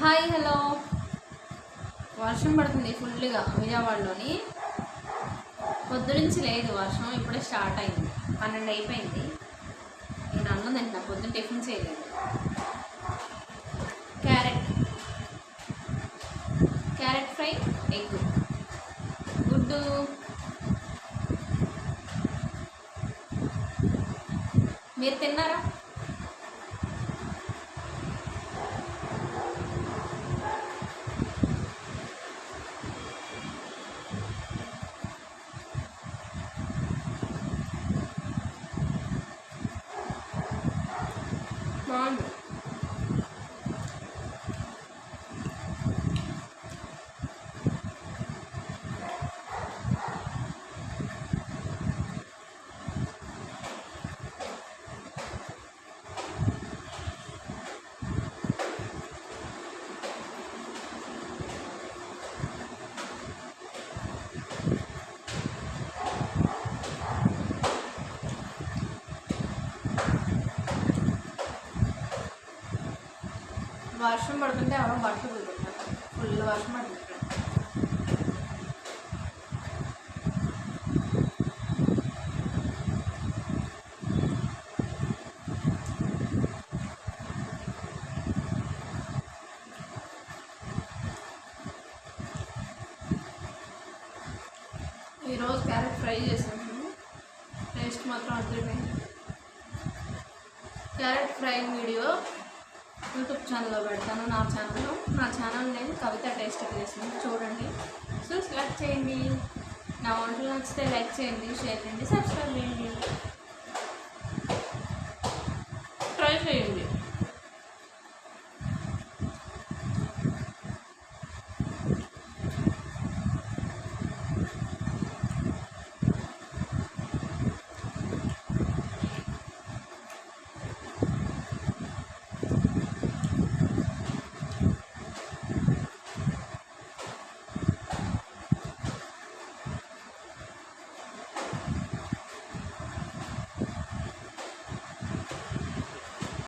Hi hello. వర్షం పడుతుంది ఫుల్గా విజయవాడలోని. పొద్దునుంచి లేదు వర్షం ఇప్పుడే స్టార్ట్ అయింది. పన్నెండు అయిపోయింది. నేను అన్నం తింటున్నా పొద్దున్న టిఫిన్ చేయలేదు. క్యారెట్. Carrot fry egg. గుడ్డు. మీరు తిన్నారా? done. వర్షం పడుతుంటే ఎవరో బట్టలు కుదురుతున్నారు ఫుల్ వర్షం పడుతుంది. ఈరోజు క్యారెట్ ఫ్రై చేసాను టేస్ట్ మాత్రం అద్దరిపోయింది క్యారెట్ ఫ్రై వీడియో యూట్యూబ్ ఛానల్లో పెడతాను. నా ఛానల్లో నా ఛానల్ నేను కవిత టేస్ట్ చేసింది చూడండి. సో సెలెక్ట్ చేయండి. నా వంటలు నచ్చితే లైక్ చేయండి షేర్ చేయండి సబ్స్క్రైబ్ చేయండి. ట్రై చేయండి.